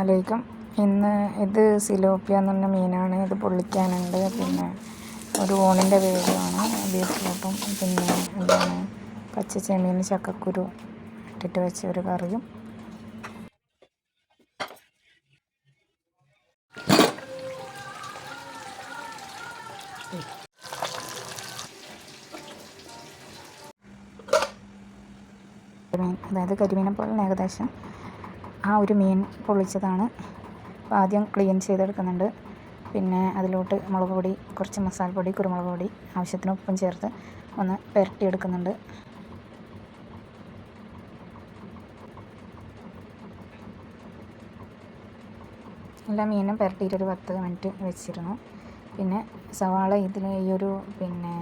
അലൈക്കും ഇന്ന് ഇത് സിലോപ്പിയ എന്ന് പറഞ്ഞ മീനാണ്. ഇത് പൊള്ളിക്കാനുണ്ട്. പിന്നെ ഒരു ഓണിന്റെ വേഗമാണ് ബീറ്റ്റൂട്ടും പിന്നെ എന്താണ്? പച്ച ചെമ്മീൻ ചക്കക്കുരു ഇട്ടിട്ട് വെച്ച ഒരു കറിയും. അതായത് കരിമീനെ പോലെ ഏകദേശം ആ ഒരു മീൻ പൊള്ളിച്ചതാണ്. അപ്പോൾ ആദ്യം ക്ലീൻ ചെയ്തെടുക്കുന്നുണ്ട്. പിന്നെ അതിലോട്ട് മുളക് പൊടി കുറച്ച് മസാലപ്പൊടി കുരുമുളക് പൊടി ആവശ്യത്തിന് ഉപ്പും ചേർത്ത് ഒന്ന് പുരട്ടിയെടുക്കുന്നുണ്ട്. എല്ലാ മീനും പുരട്ടിയിട്ടൊരു പത്ത് മിനിറ്റ് വെച്ചിരുന്നു. പിന്നെ സവാള ഇതിൽ ഈ ഒരു പിന്നെ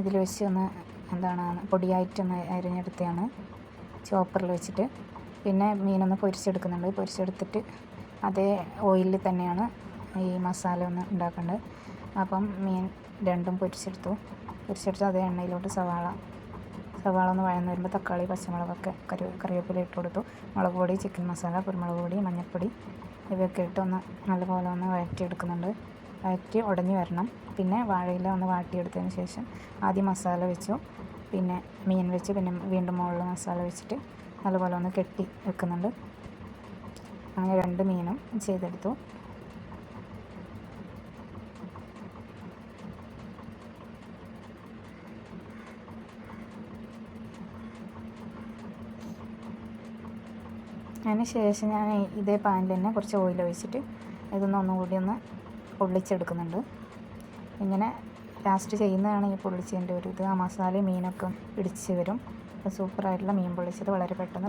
ഇതിൽ വെച്ച് ഒന്ന് എന്താണ് പൊടിയായിട്ടൊന്ന് അരിഞ്ഞെടുത്തതാണ്. ചോപ്പറിൽ വെച്ചിട്ട് പിന്നെ മീനൊന്ന് പൊരിച്ചെടുക്കുന്നുണ്ട്. പൊരിച്ചെടുത്തിട്ട് അതേ ഓയിലിൽ തന്നെയാണ് ഈ മസാല ഒന്ന് ഉണ്ടാക്കേണ്ടത് അപ്പം മീൻ രണ്ടും പൊരിച്ചെടുത്തു. പൊരിച്ചെടുത്ത് അതേ എണ്ണയിലോട്ട് സവാള സവാള ഒന്ന് വഴന്ന് വരുമ്പോൾ തക്കാളി പച്ചമുളകൊക്കെ കറി കറിവേപ്പില ഇട്ട് കൊടുത്തു. മുളക് പൊടി ചിക്കൻ മസാല കുരുമുളക് പൊടി മഞ്ഞൾപ്പൊടി ഇവയൊക്കെ ഇട്ട് ഒന്ന് നല്ലപോലെ ഒന്ന് വഴറ്റിയെടുക്കുന്നുണ്ട്. വഴറ്റി ഉടഞ്ഞു വരണം. പിന്നെ വാഴയില ഒന്ന് വാട്ടിയെടുത്തതിന് ശേഷം ആദ്യം മസാല വെച്ചു. പിന്നെ മീൻ വെച്ച് പിന്നെ വീണ്ടും മുകളിൽ മസാല വെച്ചിട്ട് നല്ലപോലെ ഒന്ന് കെട്ടി വെക്കുന്നുണ്ട്. അങ്ങനെ രണ്ട് മീനും ചെയ്തെടുത്തു. അതിന് ശേഷം ഞാൻ ഇതേ പാനിൽ തന്നെ കുറച്ച് ഓയിൽ ഒഴിച്ചിട്ട് ഇതൊന്ന് ഒന്നുകൂടി ഒന്ന് പൊള്ളിച്ചെടുക്കുന്നുണ്ട്. ഇങ്ങനെ ലാസ്റ്റ് ചെയ്യുന്നതാണ് ഈ പൊള്ളിച്ചതിന്റെ ഒരു ഇത്. ആ മസാലയും മീനൊക്കെ ഇടിച്ച് വരും. സൂപ്പറായിട്ടുള്ള മീൻ പൊള്ളിച്ചത് വളരെ പെട്ടെന്ന്